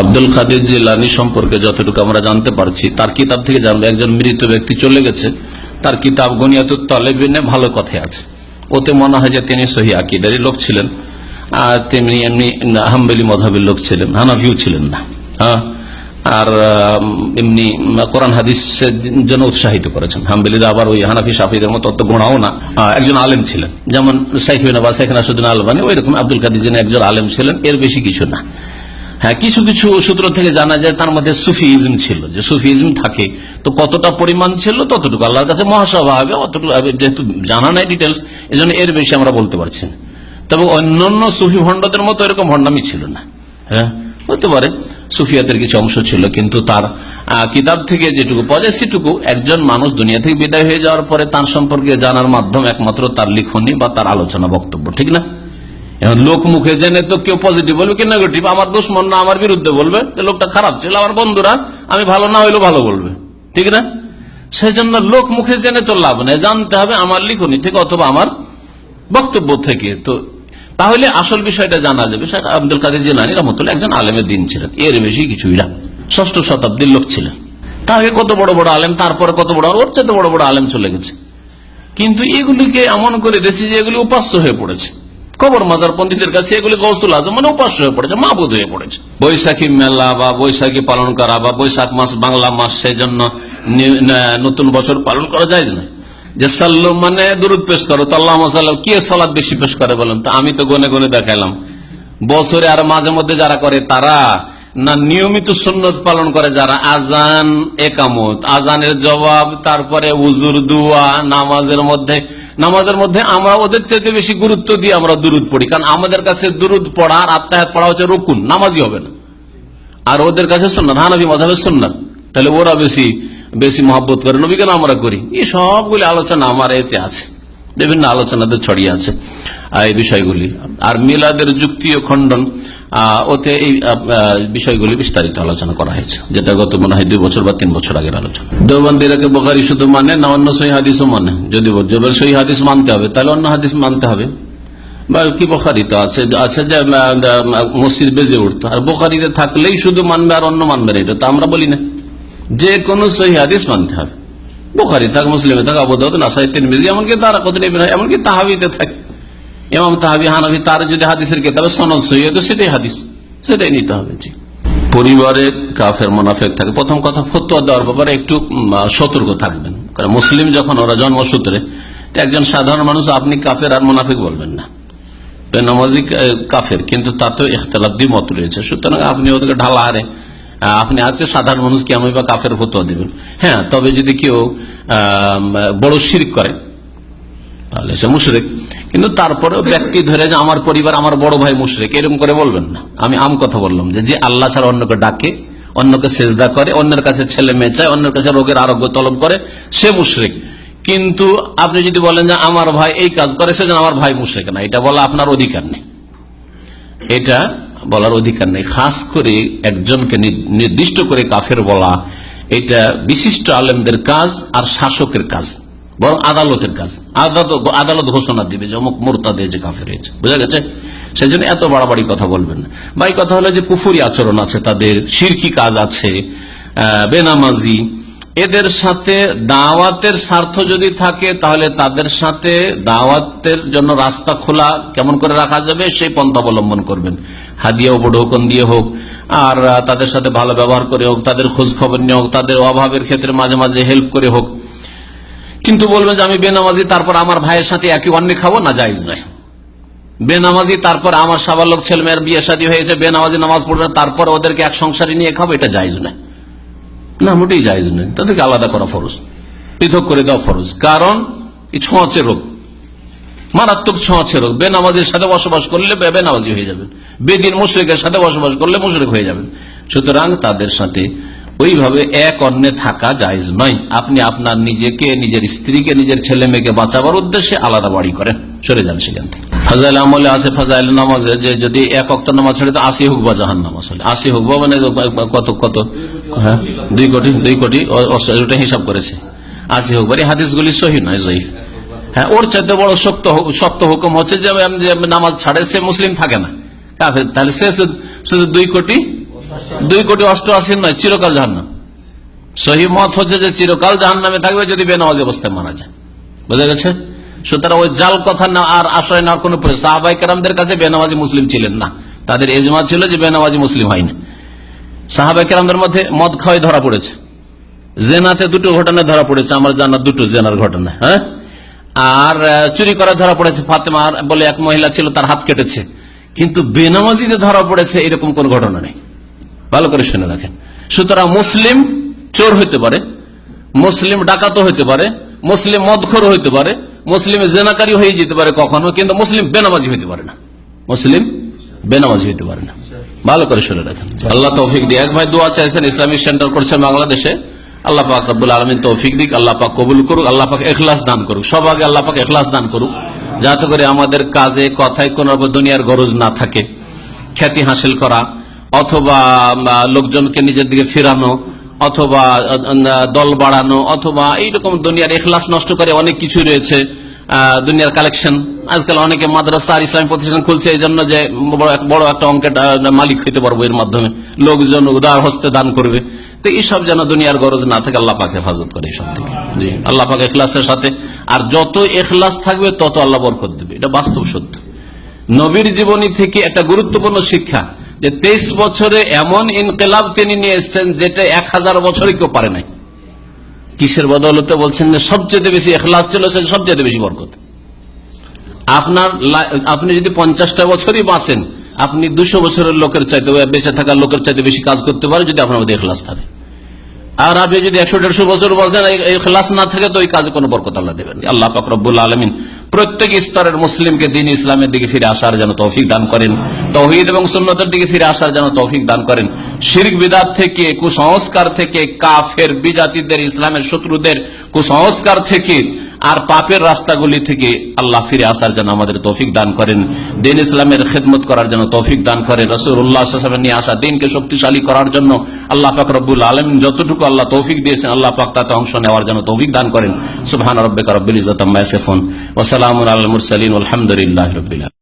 আব্দুল খাদির জিলানি সম্পর্কে যতটুকু আমরা জানতে পারছি, তার কিতাব থেকে জানব, একজন মৃত ব্যক্তি চলে গেছে, তার কিতাব গনিয়াতুত তলেবিনে ভালো কথাই আছে। ওতে মনে হয় যে তিনি সহি আকিদারি লোক ছিলেন, আর তেমনি এমনি হাম্বেলি মধাবের লোক ছিলেন, হানাফিও ছিলেন না হ্যাঁ? আর এমনি কোরআন হাদিসের জন্য উৎসাহিত করেছেন। হাম্বেলিরা আবার ওই হানাফি সাফিদের মতো অত গোড়াও না একজন আলেম ছিলেন। যেমন সাইফিনা বা শেখ নাসুদ্দিন আলবানি ওই রকম আব্দুল কাদির যিনি একজন আলেম ছিলেন, এর বেশি কিছু না। হ্যাঁ কিছু কিছু সূত্র থেকে জানা যায় তার মধ্যে সুফিইজম ছিল। যে সুফিইজম থাকে, তো কতটা পরিমাণ ছিল ততটুকু আল্লাহর কাছে মহাসভা হবে, অতটুকু যেহেতু জানা নাই ডিটেলস এই জন্য এর বেশি আমরা বলতে পারছি না। তবে অন্যান্য সুফি ভণ্ডদের মতো এরকম ভণ্ডামি ছিল না। হ্যাঁ হতে পারে, সুফিয়াতের কিছু অংশ ছিল, কিন্তু তার কিতাব থেকে যেটুকু পাওয়া যায় সেটুকু একজন মানুষ দুনিয়া থেকে বিদায় হয়ে যাওয়ার পরে তার সম্পর্কে জানার মাধ্যম একমাত্র তার লিখনি বা তার আলোচনা বক্তব্য, ঠিক না? লোক মুখে জেনে তো কেউ পজিটিভ বলবে কি নেগেটিভ আমার দুশ্মন না, আমার বিরুদ্ধে বলবে লোকটা খারাপ ছিল, আমার বন্ধুরা, আমি ভালো না হইলেও ভালো বলবে। ঠিক না? সেই জন্য লোক মুখে জেনে তো লাভ নেই, জানতে হবে আমার লিখনি ঠিক অথবা আমার বক্তব্য থেকে। তো তাহলে আসল বিষয়টা জানা যাবে। শেখ আব্দুল কাদের জিলানি রহমতুল্লাহ একজন আলেমের দিন ছিলেন, এর বেশি কিছুই না। ষষ্ঠ শতাব্দীর লোক ছিলেন। আগে কত বড় বড় আলেম, তারপরে কত বড়, ওর চেয়ে বড় বড় আলেম চলে গেছে। কিন্তু এগুলিকে এমন করে দিয়েছে যে এগুলি উপাস্য হয়ে পড়েছে। কবর মাজার পন্থীদের কাছে এগুলি গৌসুল আজম মানে উপাস্য হয়ে পড়েছে মা বোধ হয়ে পড়েছে। বৈশাখী মেলা বা বৈশাখী পালন করা বা বৈশাখ মাস, বাংলা মাস সেই জন্য নতুন বছর পালন করা যায় না। যে সাল্লু মানে দূরত পেশ করো, তো আল্লাহ সাল্লাম কে সলাদ বেশি পেশ করে বলেন? তো আমি তো গনে গনে দেখালাম বছরে আর মাঝে মধ্যে যারা করে, তারা না নিয়মিত সুন্নত পালন করে যারা আজান, একামত। আজানের জবাব, তারপরে উজুর, দুয়া, নামাজের মধ্যে। নামাজের মধ্যে আমরা ওদের চাইতে বেশি গুরুত্ব দিয়ে আমরা দুরুদ পড়ি। কারণ আমাদের কাছে দুরুদ পড়া আর আত্মাহাত পড়া হচ্ছে রকুন, নামাজই হবে না। আর ওদের কাছে সুন্নাত হানাফি মজাবের সুন্নাত। তাহলে ওরা বেশি বেশি মহব্বত করে নবী কেন আমরা করি। এই সবগুলি আলোচনা আমার এতে আছে। বিভিন্ন আলোচনাতে ছড়িয়ে আছে। এই বিষয়গুলি। আর মিলাদের যুক্তি ও খণ্ডন ওতে এই বিষয়গুলি বিস্তারিত আলোচনা করা হয়েছে, যেটা গত মনে হয় দুই বছর বা তিন বছর আগের আলোচনা। দেওবন্দিরাকে বোখারি শুধু মানে না, অন্য সহি হাদিসও মানে। যদি সহি হাদিস মানতে হবে, তাহলে অন্য হাদিস মানতে হবে। বা কি বোখারি তো আছে আছে যে মসজিদ বেজে উঠতো। আর বোখারিতে থাকলেই শুধু মানবে আর অন্য মানবে না, এটা তো আমরা বলি না। যে কোনো সহি হাদিস মানতে হবে। বোখারি থাক, মুসলিমে থাক আবুদাউদ নাসাই, তিরমিজি, এমনকি তারা কত এমনকি তাহাবিতে থাকে। ইমাম তাহাবি হানাফি তার যদি হাদিসের সনদ সেটাই হাদিস। সেটাই নিতে হবে জি। পরিবারে কাফের, মোনাফেক থাকে, প্রথম কথা দেওয়ার ব্যাপারে একটু সতর্ক থাকবেন। কারণ মুসলিম যখন ওরা জন্মসূত্রে একজন সাধারণ মানুষ, আপনি কাফের আর মোনাফেক বলবেন না। বেনামাজি কাফের, কিন্তু তাতেও ইখতলাফ দ্বিমত রয়েছে। সুতরাং আপনি ওদেরকে ঢালা হারে আপনি আজকে সাধারণ মানুষ কি আমি বা কাফের ফতোয়া দিবেন? হ্যাঁ তবে যদি কেউ বড় শিরিক করে, তাহলে সে মুশরেক। কিন্তু তারপরেও ব্যক্তি ধরে যে আমার পরিবার, আমার বড় ভাই মুশরেক, এরকম করে বলবেন না। আমি আম কথা বললাম যে যে আল্লাহ ছাড়া অন্যকে ডাকে, অন্যকে সেজদা করে, অন্যের কাছে ছেলে মেয়ে চায়, অন্যের কাছে রোগের আরোগ্য তলব করে, সে মুশরেক। কিন্তু আপনি যদি বলেন যে, আমার ভাই এই কাজ করে সেজন্য আমার ভাই মুশরেক না। এটা বলা আপনার অধিকার নেই। এটা বলার অধিকার নেই। খাস করে একজনকে নির্দিষ্ট করে কাফের বলা, এটা বিশিষ্ট আলেমদের কাজ আর শাসকের কাজ। বরং আদালতের কাজ। আদালত আদালত ঘোষণা দিবে যে অমুক মোরতাদে যে কাফের হয়েছে বুঝা গেছে? সেই জন্য এত বাড়াবাড়ি কথা বলবেন না। বাই কথা হলো যে কুফুরি আচরণ আছে, তাদের সিরকি কাজ আছে বেনামাজি। এদের সাথে দাওয়াতের স্বার্থ যদি থাকে, তাহলে তাদের সাথে দাওয়াতের জন্য রাস্তা খোলা কেমন করে রাখা যাবে, সেই পন্থা অবলম্বন করবেন। হাদিয়া উপঢৌকন দিয়ে হোক, আর তাদের সাথে ভালো ব্যবহার করে হোক, তাদের খোঁজ খবর নিয়ে হোক, তাদের অভাবের ক্ষেত্রে মাঝে মাঝে হেল্প করে হোক কিন্তু বলবেন যে আমি বেনামাজি, তারপর আমার ভাইয়ের সাথে একই অন্য খাব? না, জায়জ নয় বেনামাজি, তারপর আমার সাবালক ছেলে মেয়ের বিয়ে শাদী হয়েছে, বেনামাজি নামাজ পড়বে, তারপর ওদেরকে এক সংসারে নিয়ে খাব, এটা জায়জ নয় না, মোটেই জায়জ নয় তাদেরকে আলাদা করা ফরজ। পৃথক করে দেওয়া ফরজ। কারণ ছোঁয়াচে রোগ। মারাত্মক ছোঁয়াচে রোগ। বেনামাজির সাথে বসবাস করলে বেনামাজি হয়ে যাবেন বেদিন মুশরেকের সাথে বসবাস করলে মুশরেক হয়ে যাবেন সুতরাং তাদের সাথে ওইভাবে এক অন্যে থাকা জায়জ নয়। আপনি আপনার নিজেকে, নিজের স্ত্রীকে, নিজের ছেলে মেয়েকে বাঁচাবার উদ্দেশ্যে আলাদা বাড়ি করেন। সরে যান সেখান থেকে। ফাজাইল আমলে আছে ফাজাইল নামাজে, যে যদি এক অক্ত নামাজ ছেড়ে তো আশি হোক জাহান নামাজ হলে। আশি হোক মানে কত কত? হ্যাঁ দুই কোটি দুই কোটি ওটা হিসাব করেছে। আশি হোক বাড়ি হাদিসগুলি সহি নয়, জয়ীফ। হ্যাঁ ওর চাইতে বড় শক্ত শক্ত হুকুম হচ্ছে যে নামাজ ছাড়ে, সে মুসলিম থাকে না। তাহলে সে শুধু দুই কোটি দুই কোটি অষ্টআশি নয়, চিরকাল জাহান্নাম। সহি মত হচ্ছে যে চিরকাল জাহান নামে থাকবে যদি বেনামাজি অবস্থায় মারা যায়। বোঝা গেছে? সুতরাং ওই জাল কথা না, আর আশ্রয় নেওয়ার কোন সাহাবাই কেরামদের কাছে বেনামাজি মুসলিম ছিলেন না। তাদের এজমা ছিল যে বেনামাজি মুসলিম হয়নি। সাহাবাই কেরামদের মধ্যে মদ খাওয়াই ধরা পড়েছে। জেনাতে দুটো ঘটনা ধরা পড়েছে, আমার জানা দুটো জেনার ঘটনা হ্যাঁ? আর চুরি করা ধরা পড়েছে ফাতেমা বলে এক মহিলা ছিল, তার হাত কেটেছে। কিন্তু বেনামাজিতে ধরা পড়েছে, এরকম কোন ঘটনা নেই। ভালো করে শুনে রাখেন। সুতরাং মুসলিম চোর হইতে পারে, মুসলিম ডাকাতও হইতে পারে, মুসলিম মদখর হইতে পারে, মুসলিম জেনাকারী হয়ে যেতে পারে কখনো, কিন্তু মুসলিম বেনামাজি হইতে পারে না। মুসলিম বেনামাজি হইতে পারে না। ভালো করে শুনে রাখেন। আল্লাহ তৌফিক দিয়ে এক ভাই দোয়া চাইছেন ইসলামিক সেন্টার করছেন বাংলাদেশে। আল্লাহ পাক রব্বুল আলমিন তৌফিক দিক। আল্লাহ পাক কবুল করুক, আল্লাহ পাক এখলাস দান করুক। সব আগে আল্লাহ পাক এখলাস দান করুক, যাতে করে আমাদের কাজে, কথায় কোন দুনিয়ার গরজ না থাকে। খ্যাতি হাসিল করা অথবা লোকজনকে নিজের দিকে ফেরানো, অথবা দল বাড়ানো, অথবা এইরকম দুনিয়ার এখলাস নষ্ট করে অনেক কিছু রয়েছে দুনিয়ার কালেকশন আজকাল অনেকে মাদ্রাসা আর ইসলামী প্রতিষ্ঠান খুলছে এই জন্য যে বড় একটা অঙ্কের মালিক হইতে পারব এর মাধ্যমে। লোকজন উদার হস্তে দান করবে। তো এইসব যেন দুনিয়ার গরজ না থাকে, আল্লাহ পাক হেফাজত করে এইসব থেকে জি, আল্লাহ পাক এখলাসের সাথে, আর যত এখলাস থাকবে, তত আল্লাহ বরকত দেবে। এটা বাস্তব সত্য। নবীর জীবনী থেকে একটা গুরুত্বপূর্ণ শিক্ষা যে তেইশ বছরে এমন ইনকেলাব তিনি নিয়ে এসছেন যেটা এক হাজার বছরে কেউ পারে নাই। কিসের বদলতে বলছেন যে সবচেয়ে বেশি এখলাস ছিল সবচেয়ে বেশি বরকত। আপনার আপনি যদি পঞ্চাশটা বছরই বাঁচেন, আপনি দুশো বছরের লোকের চাইতে বেঁচে থাকার লোকের চাইতে বেশি কাজ করতে পারে যদি আপনার মধ্যে এখলাস থাকে। আর আপনি যদি একশো, দেড়শো বছর বসেন খেলাস না থাকে তো ওই কাজে কোনো বরকত আল্লাহ দেবেন আল্লাহ পাকরবুল আলমিন প্রত্যেক স্তরের মুসলিমকে দিন ইসলামের দিকে ফিরে আসার যেন তৌফিক দান করেন, তৌহিদ এবং সুন্নতের দিকে ফিরে আসার যেন তৌফিক দান করেন। শির্ক বিদাত থেকে, কুসংস্কার থেকে, কাফের, বিজাতিদের, ইসলামের শত্রুদের কুসংস্কার থেকে আর পাপের রাস্তাগুলি থেকে আল্লাহ ফিরে আসার জন্য আমাদের তৌফিক দান করেন। দিন ইসলামের খেদমত করার জন্য তৌফিক দান করেন রসুল্লাহ নিয়ে আসা দিনকে শক্তিশালী করার জন্য আল্লাহ পাক রব্বুল আলম যতটুকু আল্লাহ তৌফিক দিয়েছেন, আল্লাহ পাক তাতে অংশ নেওয়ার জন্য তৌফিক দান করেন। সুবহান রব্বিক রব্বিল ইজতাম ওসালাম ওয়া সালামুন আলহামদুলিল্লাহি রাব্বিল আলামিন।